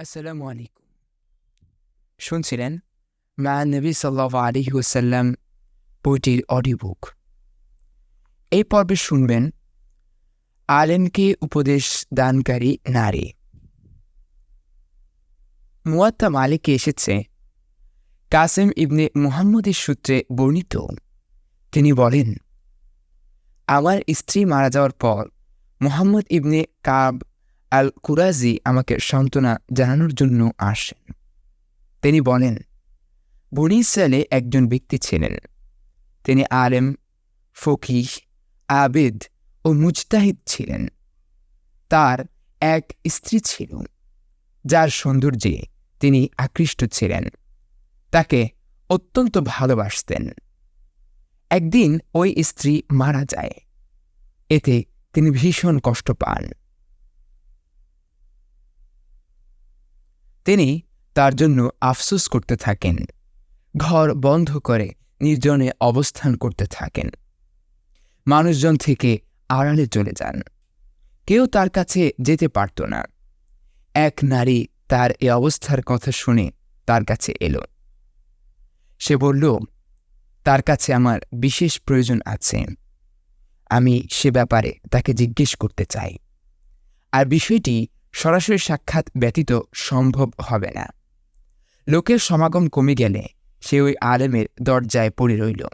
আসসালামু আলাইকুম শুনছিলেন মা নবী সাল্লাহ আলী ওসাল্লাম বইটির অডিও বুক এই পর্বে শুনবেন আলেমকে উপদেশ দানকারী নারী মুয়াত্তা মালিকে এসেছে কাসেম ইবনে মুহাম্মদের সূত্রে বর্ণিত তিনি বলেন আমার স্ত্রী মারা যাওয়ার পর মোহাম্মদ ইবনে কাব আল কুরাজি আমাকে সান্ত্বনা জানানোর জন্য আসেন। তিনি বলেন, বনি একজন ব্যক্তি ছিলেন। তিনি আলেম, ফকিহ, আবেদ ও মুজতাহিদ ছিলেন। তার এক স্ত্রী ছিল, যার সৌন্দর্যে তিনি আকৃষ্ট ছিলেন। তাকে অত্যন্ত ভালোবাসতেন। একদিন ওই স্ত্রী মারা যায়। এতে তিনি ভীষণ কষ্ট পান। তিনি তার জন্য আফসোস করতে থাকেন। ঘর বন্ধ করে নির্জনে অবস্থান করতে থাকেন। মানুষজন থেকে আড়ালে চলে যান। কেউ তার কাছে যেতে পারত না। এক নারী তার এ অবস্থার কথা শুনে তার কাছে এলো। সে বলল, তার কাছে আমার বিশেষ প্রয়োজন আছে। আমি সে ব্যাপারে তাকে জিজ্ঞেস করতে চাই। আর বিষয়টি সরাসরি সাক্ষাৎ ব্যতীত সম্ভব হবে না। লোকের সমাগম কমে গেলে সে ওই আলেমের দরজায় পড়ে রইল।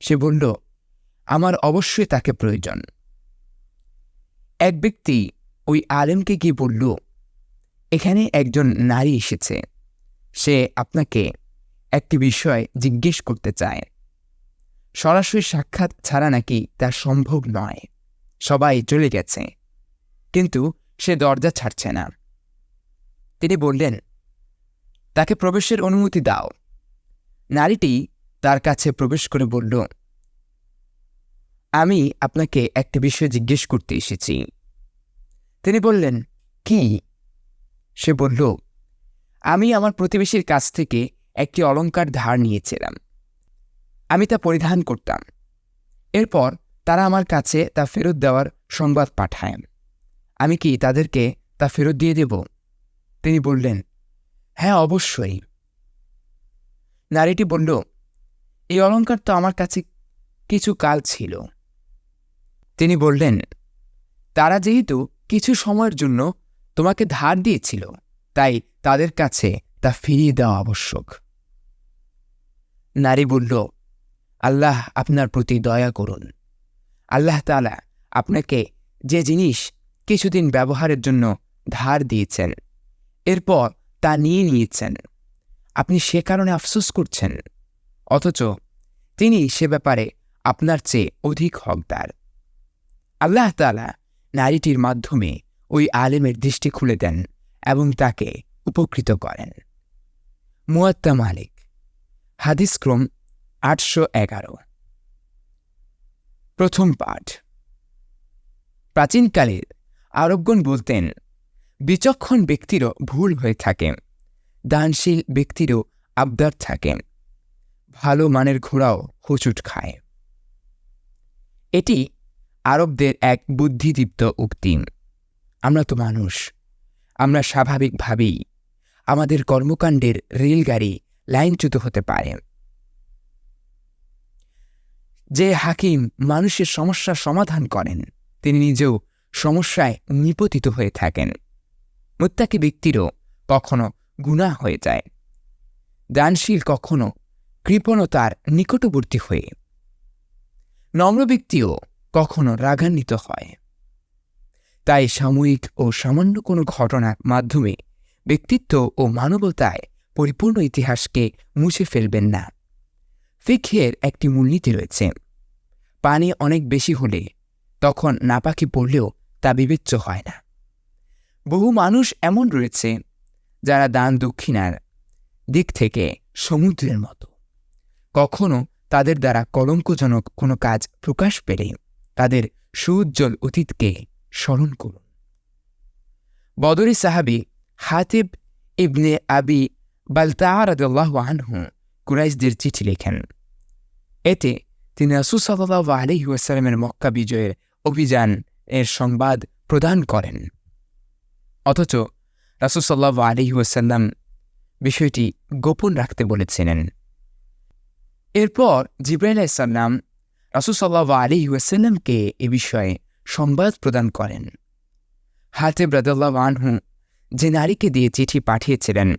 সে বলল, আমার অবশ্যই তাকে প্রয়োজন। এক ব্যক্তি ওই আলেমকে গিয়ে বলল, এখানে একজন নারী এসেছে। সে আপনাকে একটি বিষয় জিজ্ঞেস করতে চায়। সরাসরি সাক্ষাৎ ছাড়া নাকি তা সম্ভব নয়। সবাই চলে গেছে। কিন্তু সে দরজা ছাড়ছে না। তিনি বললেন, তাকে প্রবেশের অনুমতি দাও। নারীটি তার কাছে প্রবেশ করে বলল, আমি আপনাকে একটি বিষয় জিজ্ঞেস করতে এসেছি। তিনি বললেন, কি? সে বলল, আমি আমার প্রতিবেশীর কাছ থেকে একটি অলঙ্কার ধার নিয়েছিলাম। আমি তা পরিধান করতাম। এরপর তারা আমার কাছে তা ফেরত দেওয়ার সংবাদ পাঠায়। আমি কি তাদেরকে তা ফেরত দিয়ে দেব? তিনি বললেন হ্যাঁ অবশ্যই। নারীটি বলল, এই অলঙ্কার তো আমার কাছে কিছু কাল ছিল। তিনি বললেন, তারা যেহেতু কিছু সময়ের জন্য তোমাকে ধার দিয়েছিল, তাই তাদের কাছে তা ফিরিয়ে দেওয়া আবশ্যক। নারী বলল, আল্লাহ আপনার প্রতি দয়া করুন। আল্লাহ তালা আপনাকে যে জিনিস কিছুদিন ব্যবহারের জন্য ধার দিয়েছেন। এরপর তা নিয়ে নিয়েছেন। আপনি সে কারণে আফসোস করছেন। অথচ তিনি সে ব্যাপারে আপনার চেয়ে অধিক হকদার। আল্লাহ তালা নারীটির মাধ্যমে ওই আলেমের দৃষ্টি খুলে দেন এবং তাকে উপকৃত করেন। মুয়াত্তা মালিক হাদিসক্রম আটশো এগারো। প্রথম পাঠ। প্রাচীনকালের আরবগণ বলতেন বিচক্ষণ ব্যক্তিরও ভুল হয়ে থাকে। দানশীল ব্যক্তিরও আবদার থাকে। ভালো মানের ঘোড়াও হুচুট খায়। এটি আরবদের এক বুদ্ধিদীপ্ত উক্তি। আমরা তো মানুষ। আমরা স্বাভাবিকভাবেই আমাদের কর্মকাণ্ডের রেলগাড়ি লাইনচ্যুত হতে পারে। যে হাকিম মানুষের সমস্যার সমাধান করেন, তিনি নিজেও সমস্যায় নিপতিত হয়ে থাকেন। মুত্তাকি ব্যক্তিরও কখনো গুণা হয়ে যায়। দানশীল কখনো কৃপণতার নিকটবর্তী হয়ে। নম্র ব্যক্তিও কখনো রাগান্বিত হয়। তাই সাময়িক ও সামান্য কোনো ঘটনার মাধ্যমে ব্যক্তিত্ব ও মানবতায় পরিপূর্ণ ইতিহাসকে মুছে ফেলবেন না। ফিক্ষের একটি মূলনীতি রয়েছে। পানি অনেক বেশি হলে তখন নাপাকি পড়লেও বিবেচ্য হয় না। বহু মানুষ এমন রয়েছে যারা দান দক্ষিণার দিক থেকে সমুদ্রের মতো। কখনো তাদের দ্বারা কলঙ্কজনক কোনো কাজ প্রকাশ পেলে তাদের সুউজ্জ্বল অতীতকে স্মরণ করুন। বদরি সাহাবি হাতিব ইবনে আবি বালতাহারাদাল্লাহ আনহু কুরাইশদের চিঠি লেখেন। এতে তিনি রাসুল সাল্লাহ আলহি মক্কা বিজয়ের অভিযান এর সংবাদ প্রদান করেন। অথচ রাসুসাল্লাহ আলী ওয়াসাল্লাম বিষয়টি গোপন রাখতে বলেছিলেন। এরপর জিব্রাইল সাল্লাম রাসুসাল্লাহ আলী ওয়াসাল্লামকে এ বিষয়ে সংবাদ প্রদান করেন। হাতে ব্রাদাল্লাহ আনহু যে নারীকে দিয়ে চিঠি পাঠিয়েছিলেন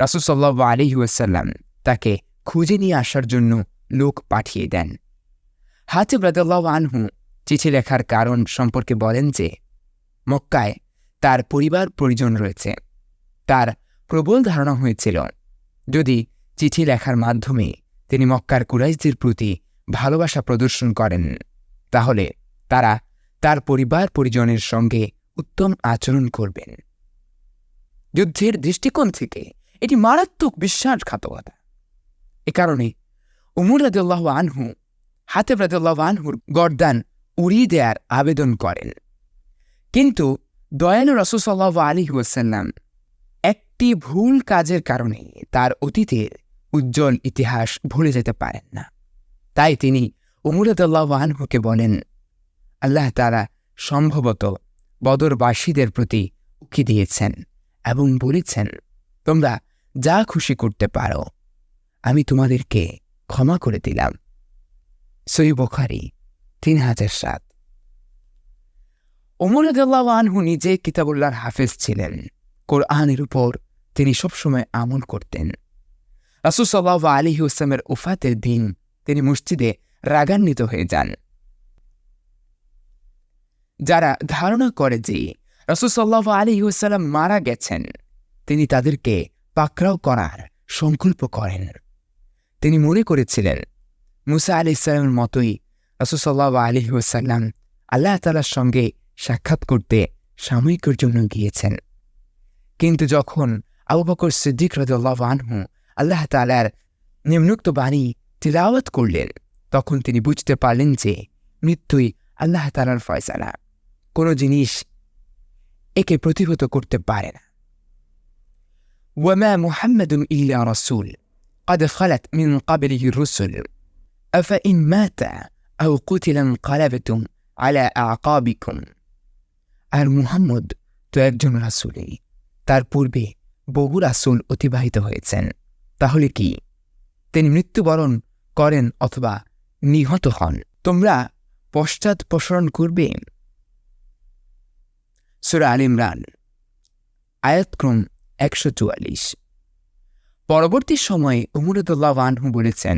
রাসুসাল্লাহ আলী ওয়াসাল্লাম তাকে খুঁজে নিয়ে আসার জন্য লোক পাঠিয়ে দেন। হাতে ব্রাদাল্লাহ আনহু চিঠি লেখার কারণ সম্পর্কে বলেন যে, মক্কায় তার পরিবার পরিজন রয়েছে। তার প্রবল ধারণা হয়েছিল, যদি চিঠি লেখার মাধ্যমে তিনি মক্কার কুরাইশদের প্রতি ভালোবাসা প্রদর্শন করেন, তাহলে তারা তার পরিবার পরিজনের সঙ্গে উত্তম আচরণ করবেন। যুদ্ধের দৃষ্টিকোণ থেকে এটি মারাত্মক বিশ্বাসঘাতকতা। এ কারণে উমর রাজুল্লাহ আনহু, হাতেব রাজুল্লাহ আনহুর গরদান উড়িয়ে দেওয়ার আবেদন করেন। কিন্তু দয়ালু রসুসাল্লাহ আলী ওয়াসাল্লাম একটি ভুল কাজের কারণে তার অতীতের উজ্জ্বল ইতিহাস ভুলে যেতে পারেন না। তাই তিনি উমরদুল্লাহ আনহুকে বলেন, আল্লাহ তারা সম্ভবত বদরবাসীদের প্রতি উকি দিয়েছেন এবং বলেছেন, তোমরা যা খুশি করতে পারো, আমি তোমাদেরকে ক্ষমা করে দিলাম। সই বখারি। তিন হাজার সাত ওমরদুল্লাহ আনহু নিজে কিতাবুল্লাহর হাফেজ ছিলেন। কোরআনের উপর তিনি সবসময় আমল করতেন। রাসুসাল্লাহ আলী হুসলামের উফাতের দিন তিনি মসজিদে রাগান্বিত হয়ে যান। যারা ধারণা করে যে রসুসাল্লাহ আলী হুসালাম মারা গেছেন, তিনি তাদেরকে পাকড়াও করার সংকল্প করেন। তিনি মনে করেছিলেন, মুসা আলি ইসলামের মতোই রসুসাল্লাহ আলী হুসাল্লাম আল্লাহ তালার সঙ্গে সাক্ষাৎ করতে সাময়িকের জন্য গিয়েছেন কিন্তু যখন আবু বকর সিদ্দিক রদুল্লাহ আনহু আল্লাহ তালার নিম্নুক্ত বাণী তিলাওয়াত করলেন তখন তিনি বুঝতে পারলেন যে মৃত্যুই আল্লাহ তালার ফয়সালা কোনো জিনিস একে প্রতিহত করতে পারে না وما محمد إلا رسول قد خلت من قبله الرسل أفإن مات أو قتل انقلبتم على أعقابكم আর মুহাম্মদ তো একজন রাসুলই তার পূর্বে বহু রাসুল অতিবাহিত হয়েছেন তাহলে কি তিনি মৃত্যুবরণ করেন অথবা নিহত হন তোমরা পশ্চাৎপসরণ করবে সুরা আল ইমরান আয়াতক্রম একশো চুয়াল্লিশ পরবর্তী সময়ে উমরুদুল্লাহ আনহু বলেছেন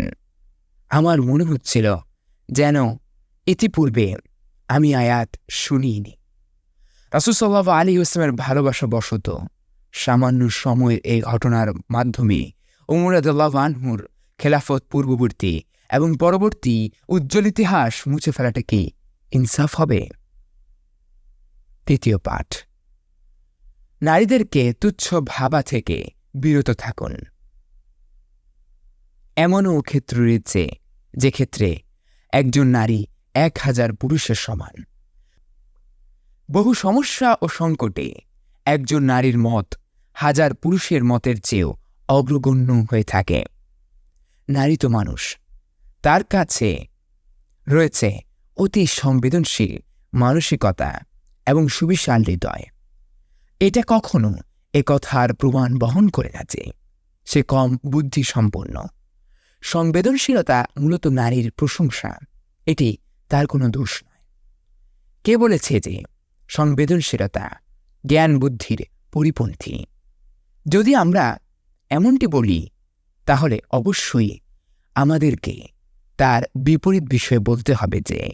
আমার মনে হচ্ছিল যেন ইতিপূর্বে আমি আয়াত শুনিনি। রাসুসাল্লাহ আলী ইসলামের ভালোবাসা বশত সামান্য সময়ের এই ঘটনার মাধ্যমে উমরাদুল্লাহ আনহুর খেলাফত পূর্ববর্তী এবং পরবর্তী উজ্জ্বল ইতিহাস মুছে ফেলাটা কি ইনসাফ হবে। তৃতীয় পাঠ। নারীদেরকে তুচ্ছ ভাবা থেকে বিরত থাকুন। এমনও ক্ষেত্র রয়েছে যে ক্ষেত্রে একজন নারী এক হাজার পুরুষের সমান। বহু সমস্যা ও সংকটে একজন নারীর মত হাজার পুরুষের মতের চেয়েও অগ্রগণ্য হয়ে থাকে। নারী তো মানুষ। তার কাছে রয়েছে অতি সংবেদনশীল মানসিকতা এবং সুবিশাল হৃদয়। এটা কখনো এ কথার প্রমাণ বহন করে না যে সে কম বুদ্ধিসম্পন্ন। সংবেদনশীলতা মূলত নারীর প্রশংসা। এটি তার কোনো দোষ নয়। কে বলেছে যে সংবেদনশীলতা জ্ঞান বুদ্ধির পরিপন্থী? যদি আমরা এমনটি বলি, তাহলে অবশ্যই আমাদেরকে তার বিপরীত বিষয়ে বলতে হবে যে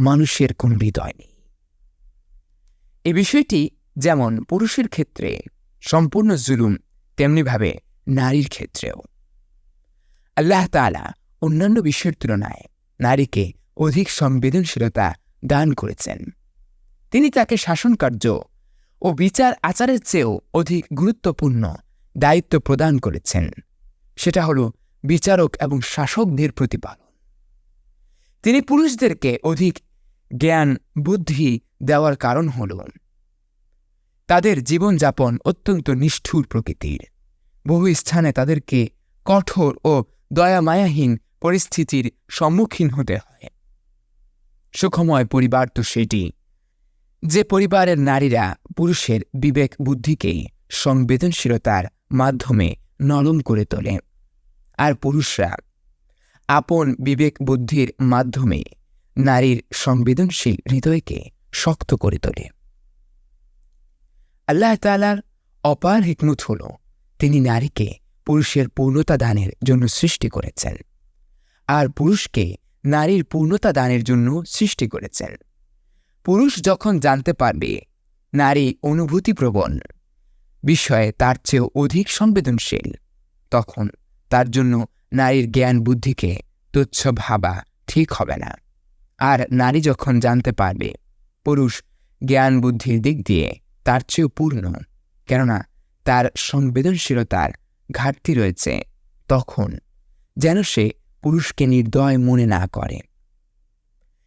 মানুষের কোন হৃদয় নেই। এ বিষয়টি যেমন পুরুষের ক্ষেত্রে সম্পূর্ণ জুলুম, তেমনিভাবে নারীর ক্ষেত্রেও। আল্লাহ তালা অন্যান্য বিষয়ের তুলনায় নারীকে অধিক সংবেদনশীলতা দান করেছেন। তিনি তাকে শাসনকার্য ও বিচার আচারের চেয়েও অধিক গুরুত্বপূর্ণ দায়িত্ব প্রদান করেছেন। সেটা হল বিচারক এবং শাসকদের প্রতিপালন। তিনি পুরুষদেরকে অধিক জ্ঞান, বুদ্ধি দেওয়ার কারণ হল তাদের জীবনযাপন অত্যন্ত নিষ্ঠুর প্রকৃতির। বহু স্থানে তাদেরকে কঠোর ও দয়ামায়াহীন পরিস্থিতির সম্মুখীন হতে হয়। সুখময় পরিবার তো সেটি। যে পরিবারের নারীরা পুরুষের বিবেক বুদ্ধিকে সংবেদনশীলতার মাধ্যমে নরম করে তোলে, আর পুরুষরা আপন বিবেক বুদ্ধির মাধ্যমে নারীর সংবেদনশীল হৃদয়কে শক্ত করে তোলে। আল্লাহ তালার অপার হিকমত হল, তিনি নারীকে পুরুষের পূর্ণতা দানের জন্য সৃষ্টি করেছেন। আর পুরুষকে নারীর পূর্ণতা দানের জন্য সৃষ্টি করেছেন। পুরুষ যখন জানতে পারবে নারী অনুভূতিপ্রবণ বিষয়ে তার চেয়েও অধিক সংবেদনশীল, তখন তার জন্য নারীর জ্ঞান বুদ্ধিকে তুচ্ছ ভাবা ঠিক হবে না। আর নারী যখন জানতে পারবে, পুরুষ জ্ঞান বুদ্ধির দিক দিয়ে তার চেয়েও পূর্ণ, কেননা তার সংবেদনশীলতার ঘাটতি রয়েছে তখন যেন সে পুরুষকে নির্দয় মনে না করে।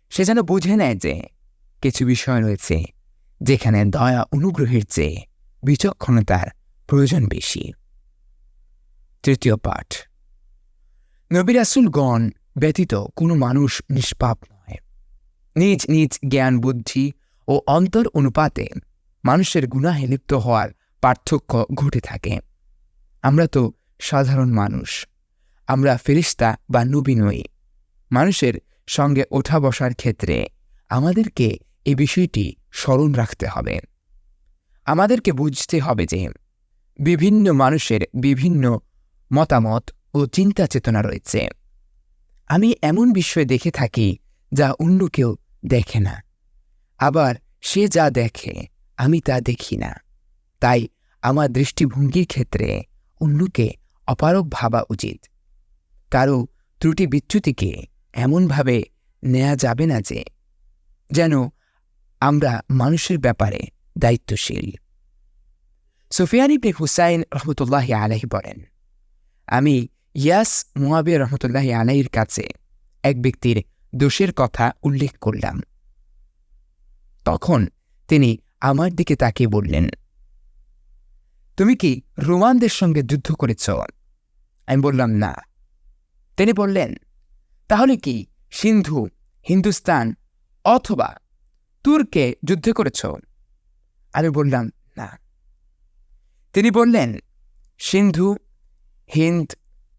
সে যেন বুঝে নেয় যে কিছু বিষয় রয়েছে যেখানে দয়া অনুগ্রহের চেয়ে বিচক্ষণতার প্রয়োজন বেশি। তৃতীয় পাঠ। নবিরাসুলগণ ব্যতীত কোনো মানুষ নিষ্পাপ নয়। নিজ নিজ জ্ঞান, বুদ্ধি ও অন্তর অনুপাতে মানুষের গুণাহে লিপ্ত হওয়ার পার্থক্য ঘটে থাকে। আমরা তো সাধারণ মানুষ। আমরা ফেরিস্তা বা নবী নই। মানুষের সঙ্গে ওঠা বসার ক্ষেত্রে আমাদেরকে এই বিষয়টি স্মরণ রাখতে হবে। আমাদেরকে বুঝতে হবে যে বিভিন্ন মানুষের বিভিন্ন মতামত ও চিন্তা চেতনা রয়েছে। আমি এমন বিষয় দেখে থাকি যা অন্য কেউ দেখে না। আবার সে যা দেখে, আমি তা দেখি না। তাই আমার দৃষ্টিভঙ্গির ক্ষেত্রে অন্যকে অপারক ভাবা উচিত। কারও ত্রুটি বিচ্যুতিকে এমনভাবে নেওয়া যাবে না যে, যেন আমরা মানুষের ব্যাপারে দায়িত্বশীল। সুফিয়ান ইবনে হুসাইন রহমতুল্লাহ আলাহি বলেন, আমি ইয়াস মুয়াবিয়া রহমতুল্লাহ আলাইয়ের কাছে এক ব্যক্তির দোষের কথা উল্লেখ করলাম। তখন তিনি আমার দিকে তাকিয়ে বললেন তুমি কি রোমানদের সঙ্গে যুদ্ধ করেছ? আমি বললাম, না। তিনি বললেন, তাহলে কি সিন্ধু, হিন্দুস্তান অথবা তুর্কে যুদ্ধ করেছ? আমি বললাম, না। তিনি বললেন, সিন্ধু, হিন্দ,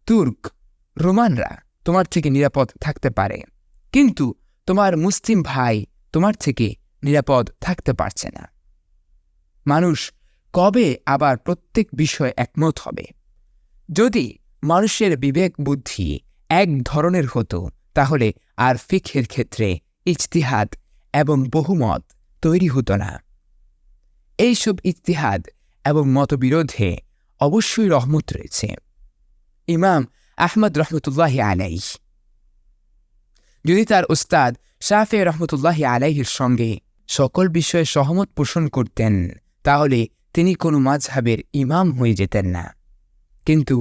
তুর্ক, রোমানরা তোমার থেকে নিরাপদ থাকতে পারে, কিন্তু তোমার মুসলিম ভাই তোমার থেকে নিরাপদ থাকতে পারছে না। মানুষ কবে আবার প্রত্যেক বিষয়ে একমত হবে? যদি মানুষের বিবেক বুদ্ধি এক ধরনের হতো, তাহলে আর ফিখের ক্ষেত্রে ইজতিহাদ এবং বহুমত তৈরি হতো না। এইসব ইজতিহাদ এবং মতবিরোধে অবশ্যই রহমত রয়েছে। ইমাম আহমদ রহমতুল্লাহ আলাই যদি তার উস্তাদ শাফে রহমতুল্লাহ আলাইহির সঙ্গে সকল বিষয়ে সহমত পোষণ করতেন, তাহলে তিনি কোনো মাঝহাবের ইমাম হয়ে যেতেন না। কিন্তু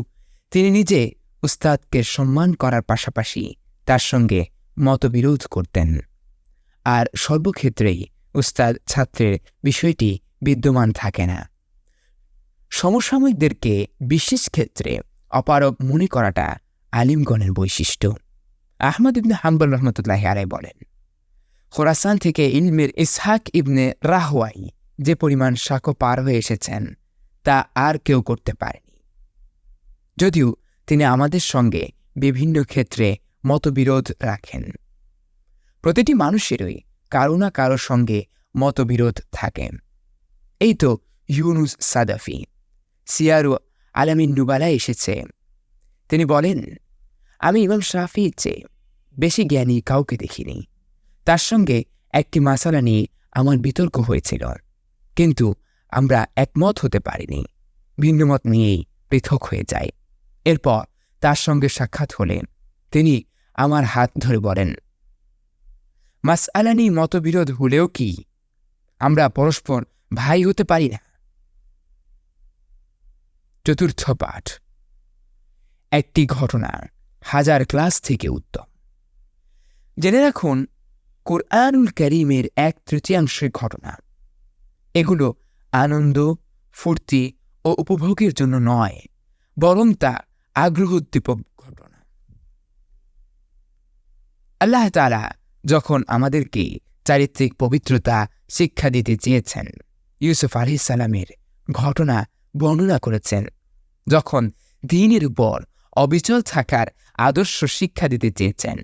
তিনি নিজে উস্তাদকে সম্মান করার পাশাপাশি তার সঙ্গে মতবিরোধ করতেন। আর সর্বক্ষেত্রেই উস্তাদ ছাত্রের বিষয়টি বিদ্যমান থাকে না। সমসাময়িকদেরকে বিশেষ ক্ষেত্রে অপারগ মনে করাটা আলিমগণের বৈশিষ্ট্য। আহমদ ইবনে হাম্বল রহমতুল্লাহ আলাই বলেন, খোরাসান থেকে ইলমের ইসহাক ইবনে রাহওয়াই যে পরিমাণ সাঁকো পার হয়ে এসেছেন, তা আর কেউ করতে পারেনি। যদিও তিনি আমাদের সঙ্গে বিভিন্ন ক্ষেত্রে মতবিরোধ রাখেন। প্রতিটি মানুষেরই কারও না কারোর সঙ্গে মতবিরোধ থাকে। এই তো ইউনুস সাদাফি, সিয়ারু আলামিন নুবালা এসেছে। তিনি বলেন, আমি ইমাম শাফির চেয়ে বেশি জ্ঞানী কাউকে দেখিনি। তার সঙ্গে একটি মাসালা নিয়ে আমার বিতর্ক হয়েছিল। কিন্তু আমরা একমত হতে পারিনি। ভিন্নমত নিয়েই পৃথক হয়ে যায় এরপর তার সঙ্গে সাক্ষাৎ হলে তিনি আমার হাত ধরে বলেন মাসআলা নিয়ে মতবিরোধ হলেও কি? আমরা পরস্পর ভাই হতে পারি না। চতুর্থ পাঠ। একটি ঘটনা হাজার ক্লাস থেকে উত্তম। জেনে রাখুন, কোরআনুল করিমের এক তৃতীয়াংশের ঘটনা। এগুলো আনন্দ, ফুর্তি ও উপভোগের জন্য নয়, বরং তা আগ্রহোদ্দীপক ঘটনা। আল্লাহ তালা যখন আমাদেরকে চারিত্রিক পবিত্রতা, শিক্ষা দিতে চেয়েছেন, ইউসুফ আলি সালামের ঘটনা বর্ণনা করেছেন, যখন দিনের উপর অবিচল থাকার আদর্শ শিক্ষা দিতে চেয়েছেন,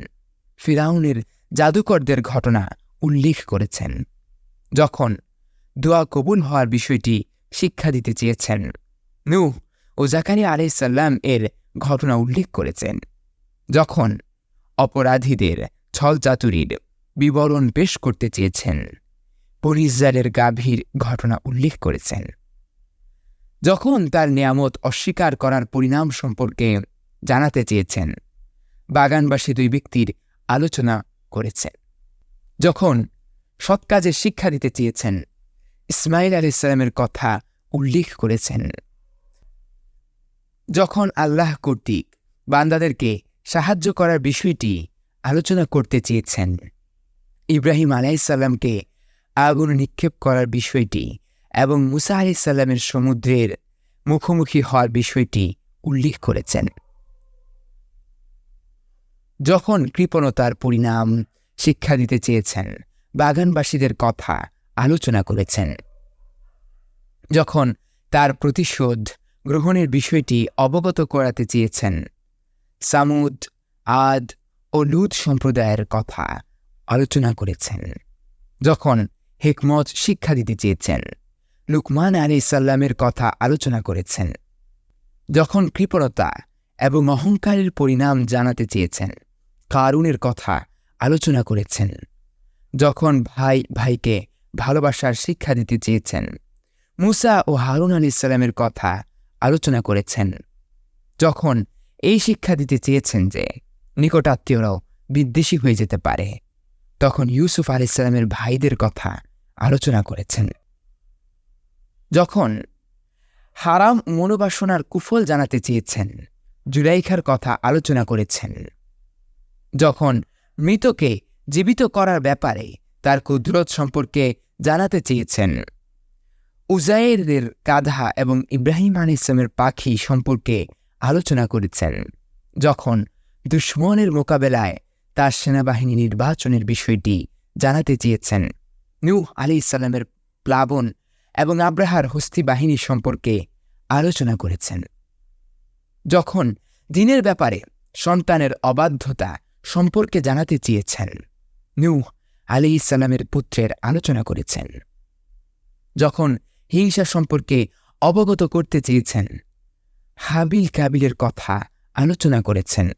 ফিরাউনের জাদুকরদের ঘটনা উল্লেখ করেছেন, যখন দোয়া কবুল হওয়ার বিষয়টি শিক্ষা দিতে চেয়েছেন। নূহ ও জাকারিয়া আলাইসাল্লাম এর ঘটনা উল্লেখ করেছেন। যখন অপরাধীদের ছল ছলচাতুরির বিবরণ পেশ করতে চেয়েছেন পরিজারের গাভীর ঘটনা উল্লেখ করেছেন। যখন তার নিয়ামত অস্বীকার করার পরিণাম সম্পর্কে জানাতে চেয়েছেন, বাগানবাসী দুই ব্যক্তির আলোচনা করেছেন। যখন সৎ কাজের শিক্ষা দিতে চেয়েছেন ইসমাইল আলি ইসলামের কথা উল্লেখ করেছেন। যখন আল্লাহ কর্তৃক বান্দাদেরকে সাহায্য করার বিষয়টি আলোচনা করতে চেয়েছেন, ইব্রাহিম আলাইসাল্লামকে আগুন নিক্ষেপ করার বিষয়টি এবং মুসা আলাইসাল্লামের সমুদ্রের মুখোমুখি হওয়ার বিষয়টি উল্লেখ করেছেন। যখন কৃপণতার পরিণাম শিক্ষা দিতে চেয়েছেন, বাগানবাসীদের কথা আলোচনা করেছেন। যখন তার প্রতিশোধ গ্রহণের বিষয়টি অবগত করাতে চেয়েছেন, সামুদ, আদ ও লুদ সম্প্রদায়ের কথা আলোচনা করেছেন। যখন হেকমত শিক্ষা দিতে চেয়েছেন, লুকমান আলী সাল্লামের কথা আলোচনা করেছেন। যখন কৃপণতা এবং অহংকারের পরিণাম জানাতে চেয়েছেন, কারুনের কথা আলোচনা করেছেন। যখন ভাই ভাইকে ভালোবাসার শিক্ষা দিতে চেয়েছেন। মুসা ও হারুন আলী ইসলামের কথা আলোচনা করেছেন। যখন এই শিক্ষা দিতে চেয়েছেন যে নিকটাত্মীয়রাও বিদ্বেষী হয়ে যেতে পারে, তখন ইউসুফ আলি ইসলামের ভাইদের কথা আলোচনা করেছেন। যখন হারাম মনোবাসনার কুফল জানাতে চেয়েছেন, জুলাইখার কথা আলোচনা করেছেন। যখন মৃতকে জীবিত করার ব্যাপারে তার কুদরত সম্পর্কে জানাতে চেয়েছেন। উজাইরদের কাঁধা এবং ইব্রাহিম আল ইসলামের পাখি সম্পর্কে আলোচনা করেছেন, যখন দুশ্মনের মোকাবেলায় তার সেনাবাহিনী নির্বাচনের বিষয়টি জানাতে চেয়েছেন। নূহ আলী ইসলামের প্লাবন এবং আব্রাহার হস্তি বাহিনী সম্পর্কে আলোচনা করেছেন। যখন দিনের ব্যাপারে সন্তানের অবাধ্যতা সম্পর্কে জানাতে চেয়েছেন, নূহ আলী ইসলামের পুত্রের আলোচনা করেছেন। যখন হিংসা সম্পর্কে অবগত করতে চেয়েছেন, হাবিল কাবিলের কথা আলোচনা করেছেন।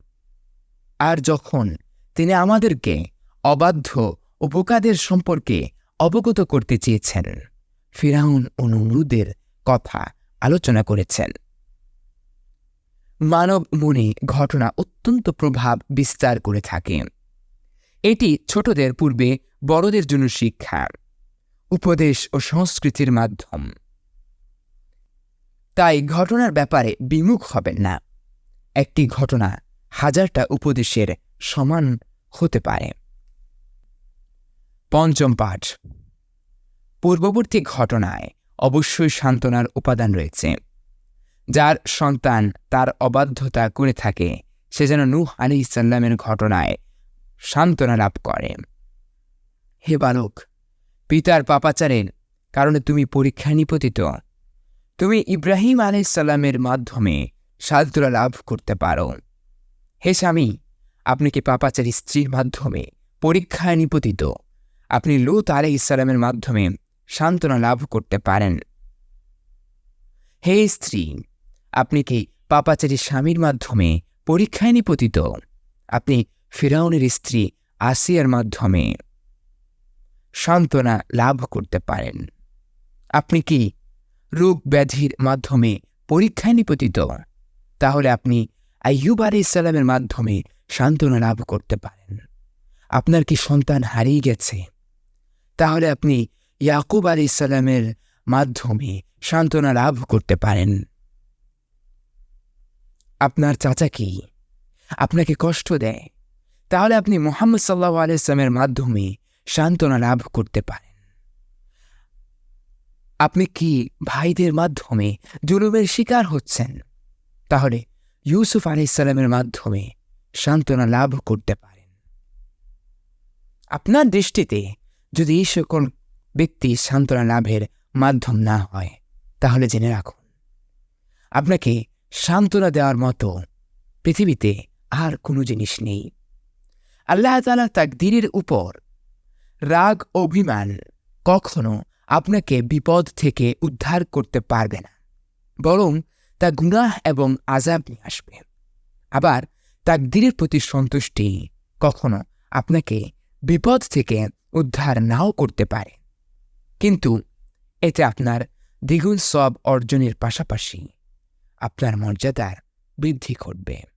আর যখন তিনি আমাদেরকে অবাধ্য ও বোকাদের সম্পর্কে অবগত করতে চেয়েছেন, ফিরাউন ও কথা আলোচনা করেছেন। মানব মনে ঘটনা অত্যন্ত প্রভাব বিস্তার করে থাকে। এটি ছোটদের পূর্বে বড়দের জন্য শিক্ষার উপদেশ ও সংস্কৃতির মাধ্যম। তাই ঘটনার ব্যাপারে বিমুখ হবেন না। একটি ঘটনা হাজারটা উপদেশের সমান হতে পারে। পঞ্চম পাঠ। পূর্ববর্তী ঘটনায় অবশ্যই সান্ত্বনার উপাদান রয়েছে। যার সন্তান তার অবাধ্যতা করে থাকে, সে যেন নূহ আলী ইসাল্লামের ঘটনায় সান্ত্বনা লাভ করে। হে বালক পিতার পাপাচারের কারণে তুমি পরীক্ষায় নিপতিত। তুমি ইব্রাহিম আলাইসাল্লামের মাধ্যমে সান্ত্বনা লাভ করতে পারো। হে স্বামী আপনি কি পাপাচার স্ত্রীর মাধ্যমে পরীক্ষায় নিপতিত? আপনি লুত আলাই ইসলামের মাধ্যমে সান্ত্বনা লাভ করতে পারেন। হে স্ত্রী আপনি কি পাপাচারী স্বামীর মাধ্যমে পরীক্ষায় নিপতিত? আপনি ফিরাউনের স্ত্রী আসিয়ার মাধ্যমে সান্ত্বনা লাভ করতে পারেন। আপনি কি রোগ ব্যাধির মাধ্যমে পরীক্ষায় নিপতিত? তাহলে আপনি আইয়ুব আলী ইসলামের মাধ্যমে সান্ত্বনা লাভ করতে পারেন। আপনার কি সন্তান হারিয়ে গেছে? তাহলে আপনি ইয়াকুব আলী ইসলামের মাধ্যমে সান্ত্বনা লাভ করতে পারেন। আপনার চাচা কি? আপনাকে কষ্ট দেয়? তাহলে আপনি মোহাম্মদ সাল্লাহ আলাইসলামের মাধ্যমে সান্ত্বনা লাভ করতে পারেন। আপনি কি ভাইদের মাধ্যমে জুলুমের শিকার হচ্ছেন? তাহলে ইউসুফ আলাইসাল্লামের মাধ্যমে সান্ত্বনা লাভ করতে পারেন। আপনার দৃষ্টিতে যদি এই সকল ব্যক্তি সান্ত্বনা লাভের মাধ্যম না হয়, তাহলে জেনে রাখুন, আপনাকে সান্ত্বনা দেওয়ার মতো পৃথিবীতে আর কোনো জিনিস নেই। আল্লাহ তালা তাকদিরের উপর রাগ, অভিমান কখনো আপনাকে বিপদ থেকে উদ্ধার করতে পারবে না। বরং তা গুনাহ এবং আজাব নিয়ে আসবে। আবার তাকদিরের প্রতি সন্তুষ্টি কখনো আপনাকে বিপদ থেকে উদ্ধার নাও করতে পারে। কিন্তু এতে আপনার দ্বিগুণ সব অর্জনের পাশাপাশি আপনার মর্যাদার বৃদ্ধি ঘটবে।